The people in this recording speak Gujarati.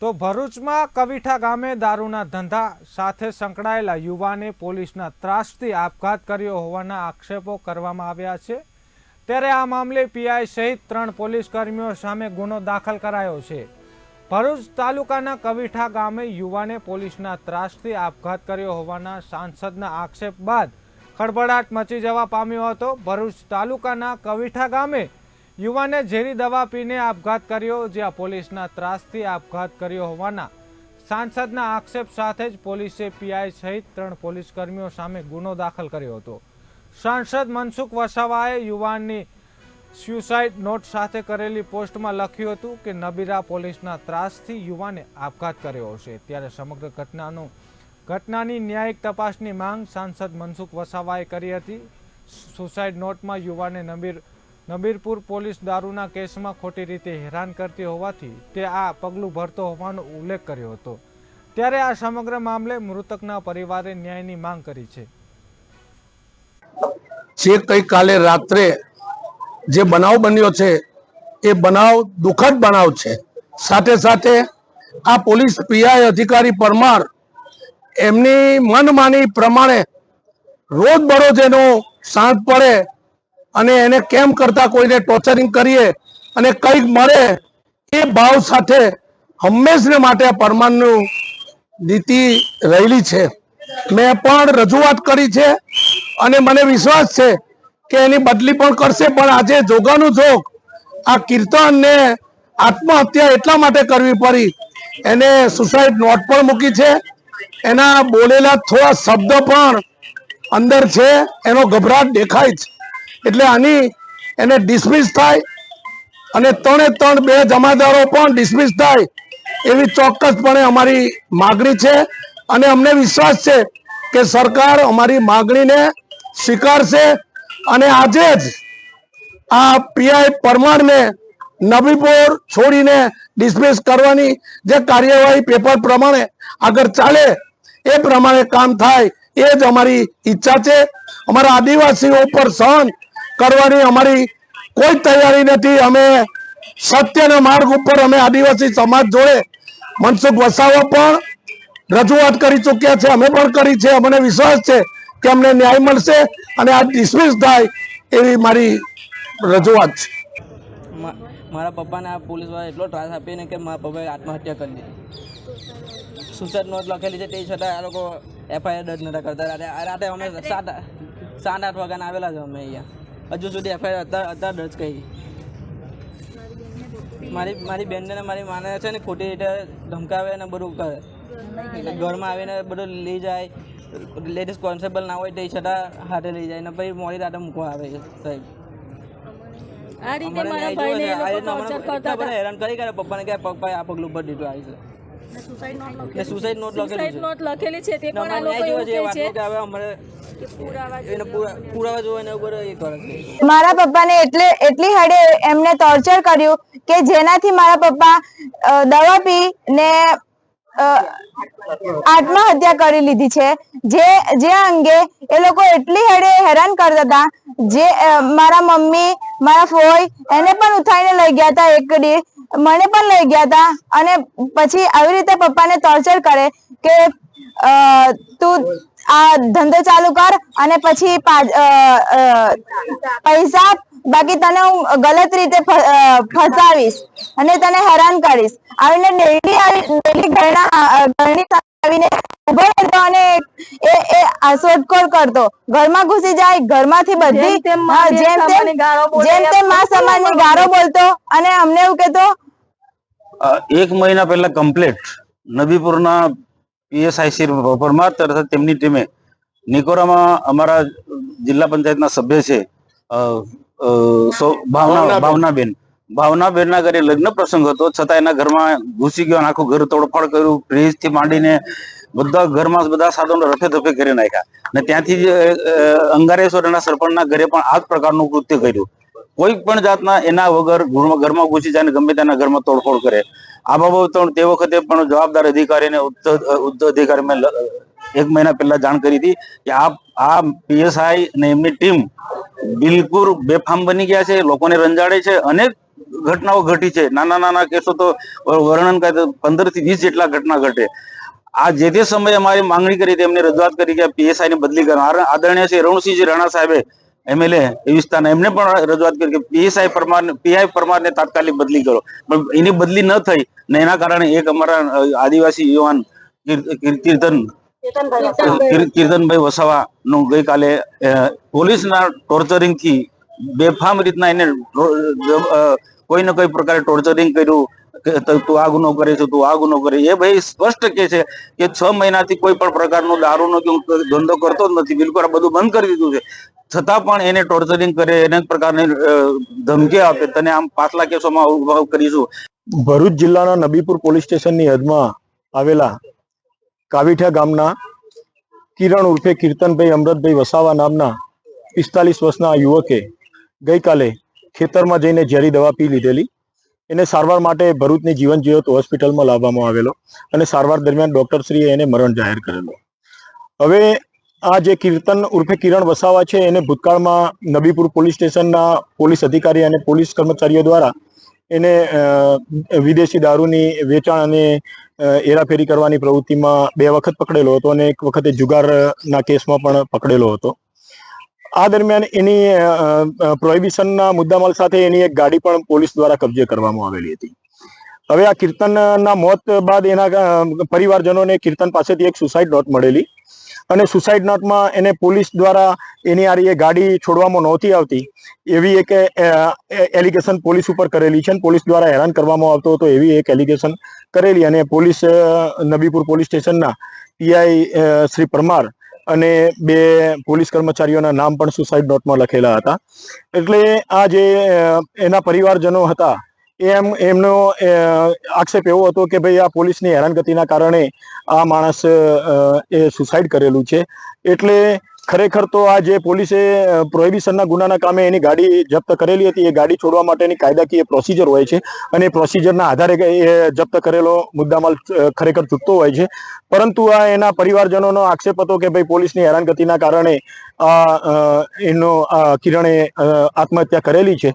તો ભરૂચમાં કવિઠા ગામે દારૂના ધંધા સાથે સંકળાયેલા યુવાને પોલીસના ત્રાસથી આપઘાત કર્યો હોવાના આક્ષેપો કરવામાં આવ્યા છે. ત્યારે આ મામલે પીઆઈ સહિત ત્રણ પોલીસ કર્મીઓ સામે ગુનો દાખલ કરાયો છે. ભરૂચ તાલુકાના કવિઠા ગામે યુવાને પોલીસના ત્રાસથી આપઘાત કર્યો હોવાના સાંસદના આક્ષેપ બાદ ખળભળાટ મચી જવા પામ્યો હતો. ભરૂચ તાલુકાના કવિઠા ગામે યુવાને ઝેરી દવા પીને આપઘાત કર્યો, જ્યાં પોલીસના ત્રાસથી આપઘાત કર્યો હોવાના સાંસદના આક્ષેપ સાથે જ પોલીસે પીઆઈ સહિત ત્રણ પોલીસ કર્મીઓ સામે ગુનો દાખલ કર્યો હતો. સાંસદ મનસુખ વસાવાએ યુવાનની સ્યુસાઇડ નોટ સાથે કરેલી પોસ્ટમાં લખ્યું હતું કે નબીરા પોલીસના ત્રાસથી યુવાને આપઘાત કર્યો હશે. ત્યારે સમગ્ર ઘટનાનું, ઘટનાની ન્યાયિક તપાસની માંગ સાંસદ મનસુખ વસાવાએ કરી હતી. સુસાઇડ નોટમાં યુવાને નબીર નબીરપુર પોલીસ દારૂના કેસમાં ખોટી રીતે હેરાન કરતી હોવાથી તે આ પગલું ભરતો હોવાનો ઉલ્લેખ કર્યો હતો. ત્યારે આ સમગ્ર મામલે મૃતકના પરિવારે ન્યાયની માંગ કરી છે. જે ગઈકાલે રાત્રે જે બનાવ બન્યો છે, એ બનાવ દુઃખદ બનાવ છે. સાથે સાથે આ પોલીસ પીઆઈ અધિકારી પરમાર એમની મનમાની પ્રમાણે રોજ બરોજ એનો સાંજ પડે અને એને કેમ કરતા કોઈને ટોર્ચરિંગ કરીએ અને કંઈક મળે એ ભાવ સાથે હંમેશને માટે આ નીતિ રહેલી છે. મેં પણ રજૂઆત કરી છે અને મને વિશ્વાસ છે કે એની બદલી પણ કરશે, પણ આજે જોગાનું જોગ આ કીર્તન ને આત્મહત્યા એટલા માટે કરવી પડી. એને સુસાઇડ નોટ પણ મૂકી છે. એના બોલેલા થોડા શબ્દ પણ અંદર છે. એનો ગભરાટ દેખાય છે. એટલે આની એને ડિસમિસ થાય અને ત્રણે ત્રણ બે જમાદારો પણ ડિસમિસ થાય એવી ચોક્કસપણે અમારી માગણી છે અને અમને વિશ્વાસ છે કે સરકાર અમારી માગણીને સ્વીકારશે અને આજે જ આ પીઆઈ પરમારને નબીપોર છોડીને ડિસમિસ કરવાની જે કાર્યવાહી પેપર પ્રમાણે આગળ ચાલે એ પ્રમાણે કામ થાય એ જ અમારી ઈચ્છા છે. અમારા આદિવાસીઓ પર સહન કરવાની અમારી કોઈ તૈયારી નથી. અમે સત્યના માર્ગ ઉપર અમે આદિવાસી સમાજ જોડે મનસુખ વસાવા પણ રજૂઆત કરી ચૂક્યા છે. અમે પણ કરી છે. અમને વિશ્વાસ છે કે અમને ન્યાય મળશે અને આ ડિસમિસ થાય એવી મારી રજૂઆત છે. મારા પપ્પાને આ પોલીસવાળા એટલો ત્રાસ આપીને કે મારા પપ્પાએ આત્મહત્યા કરી દીધી. સુસાઇડ નોટ લખેલી છે. તે છતાં આ લોકો એફઆઈઆર દર્જ નતા કરતા. રાતે રાતે અમે સાત સાત આઠ વાગ્યાના આવેલા છે અમે અહીંયા. હજુ સુધી એફઆઈઆર અત્યારે અત્યારે દર્જ કરી મારી મારી બેનને ને મારી માને છે ને ખોટી રીતે ધમકાવે ને બધું કરે. ઘરમાં આવીને બધું લઈ જાય. લેડીઝ કોન્સ્ટેબલ ના હોય તે છતાં હાથે લઈ જાય. ને પછી મોડી રાતે મૂકવા આવે છે સાહેબ. આ રીતે મારા ભાઈને એ લોકો ટોર્ચર કરતા હતા. હેરાન કરી કરે પપ્પાને કે પપ્પાએ આ પગલું ભરી દીધું આવી છે ને સુસાઇડ નોટ લખેલી સુસાઇડ નોટ લખેલી છે. તે પણ આ લોકો એવું કહે છે કે હવે અમારે એ મારા પપ્પાને એટલે એટલી હડે એમને ટોર્ચર કર્યું કે જેનાથી મારા પપ્પા દવા પી ને આત્મહત્યા કરી લીધી છે. જે જે અંગે એ લોકો એટલી હડે હેરાન કરતા હતા જે મારા મમ્મી મારા ફોઈ એને પણ ઉઠાઈને લઈ ગયા હતા એક દી મને પણ લઈ ગયા હતા અને પછી આવી રીતે પપ્પાને ટોર્ચર કરે કે તું આ ધંધો ચાલુ કર અને પછી પૈસા બાકી તને હું ગલત રીતે ફસાવીશ અને તને હેરાન કરીશ. આવીને ડેલી ડેલી ઘરના ઘરની આવીને ઊભો રહેતો અને એ એ શોધખોળ કરતો? ઘરમાં ઘૂસી જાય ઘરમાંથી બધી જેમ તેમ જેમ તેમ સામાન્ય ગાળો બોલે, જેમ તેમ માં સમાજની ગારો બોલતો અને અમને એવું કહેતો એક મહિના પહેલા કમ્પ્લેટ. નબીપુરના પીએસઆઈ શ્રી પરમાર તથા તેમની ટીમે નિકોરામાં અમારા જિલ્લા પંચાયતના સભ્ય છે ભાવના ભાવનાબેન. ભાવનાબેનના ઘરે લગ્ન પ્રસંગ હતો. છતાં એના ઘરમાં ઘૂસી ગયો આખું ઘર તોડફોડ કર્યું. ફ્રીજથી માંડીને બધા ઘરમાં બધા સાધનો રફે ધફે કરી નાખ્યા. ને ત્યાંથી જ અંગારેશ્વરના સરપંચના ઘરે પણ આ જ પ્રકારનું કૃત્ય કર્યું. કોઈ પણ જાતના એના વગર ઘરમાં ઘૂસી જાય ગમે તેના ઘરમાં તોડફોડ કરે. આ બાબત તે વખતે પણ જવાબદાર અધિકારીને ઉચ્ચ અધિકારી મેં એક મહિના પહેલા જાણ કરી હતી કે આ આ પીએસઆઈ અને એમની ટીમ બિલકુલ બેફામ બની ગયા છે. લોકોને રંજાડે છે અને ઘટનાઓ ઘટી છે. નાના નાના કેસો તો વર્ણન કરે પંદરથી વીસ જેટલા ઘટના ઘટે. આ જે તે સમયે અમારી માંગણી કરી હતી, એમને રજૂઆત કરી કે પીએસઆઈ ની બદલી કરવા આદરણીય શ્રી રણસિંહજી રાણા સાહેબે એમએલએ એ વિસ્તારના એમને પણ રજૂઆત કરી કે પીએસઆઈ પરમાર પીઆઈ પરમારને તાત્કાલિક બદલી કરો. પણ એની બદલી ન થઈ ને એના કારણે એક અમારા આદિવાસી યુવાન કીર- કીર- કીર્તન, કીર- કીર્તનભાઈ વસાવા નું ગઈકાલે પોલીસના ટોર્ચરિંગથી બેફામ રીતના એને કોઈ ને કોઈ પ્રકારે ટોર્ચરિંગ કર્યું તું આ ગુનો કરે છે તું આ ગુનો કરે એ ભાઈ સ્પષ્ટ કે છે કે છ મહિનાથી કોઈ પણ પ્રકારનો દારૂનો કે ધંધો કરતો જ નથી. બિલકુલ આ બધું બંધ કરી દીધું છે. છતાં પણ એને ટોર્ચરિંગ કરે, એને પ્રકારની ધમકી આપે. તને આમ પાછલા કેસોમાં ઊભા કરીશું. ભરૂચ જિલ્લાના નબીપુર પોલીસ સ્ટેશનની હદમાં આવેલા કાવીઠા ગામના કિરણ ઉર્ફે કીર્તનભાઈ અમૃતભાઈ વસાવા નામના પિસ્તાલીસ વર્ષના યુવકે ગઈકાલે ખેતરમાં જઈને ઝેરી દવા પી લીધેલી. એને સારવાર માટે ભરૂચની જીવન જીવત હોસ્પિટલમાં લાવવામાં આવેલો અને સારવાર દરમિયાન ડૉક્ટરશ્રીએ એને મરણ જાહેર કરેલો. હવે આ જે કીર્તન ઉર્ફે કિરણ વસાવા છે, એને ભૂતકાળમાં નબીપુર પોલીસ સ્ટેશનના પોલીસ અધિકારી અને પોલીસ કર્મચારીઓ દ્વારા એને વિદેશી દારૂની વેચાણ અને હેરાફેરી કરવાની પ્રવૃત્તિમાં બે વખત પકડેલો હતો અને એક વખતે જુગારના કેસમાં પણ પકડેલો હતો. આ દરમિયાન એની પ્રોહિબિશનના મુદ્દામાલ સાથે એની એક ગાડી પણ પોલીસ દ્વારા કબજે કરવામાં આવેલી હતી. હવે આ કીર્તનના મોત બાદ એના પરિવારજનોને કીર્તન પાસેથી એક સુસાઇડ નોટ મળેલી અને સુસાઇડ નોટમાં એને પોલીસ દ્વારા એની આ એ ગાડી છોડવામાં નહોતી આવતી એવી એક એલિગેશન પોલીસ ઉપર કરેલી છે અને પોલીસ દ્વારા હેરાન કરવામાં આવતો હતો એવી એક એલિગેશન કરેલી અને પોલીસ નબીપુર પોલીસ સ્ટેશનના પીઆઈ શ્રી પરમાર અને બે પોલીસ કર્મચારીઓના નામ પણ સુસાઇડ નોટમાં લખેલા હતા. એટલે આ જે એના પરિવારજનો હતા, એમ, એમનો આક્ષેપ એવો હતો કે ભાઈ આ પોલીસની હેરાનગતિના કારણે આ માણસ એ સુસાઇડ કરેલું છે. એટલે ખરેખર તો આ જે પોલીસે પ્રોહિબિશનના ગુનાના કામે એની ગાડી જપ્ત કરેલી હતી, એ ગાડી છોડવા માટેની કાયદાકીય પ્રોસિજર હોય છે અને એ પ્રોસિજરના આધારે એ જપ્ત કરેલો મુદ્દામાલ ખરેખર ચૂકતો હોય છે. પરંતુ આ એના પરિવારજનોનો આક્ષેપ હતો કે ભાઈ પોલીસની હેરાનગતિના કારણે આ એનો કિરણે આત્મહત્યા કરેલી છે.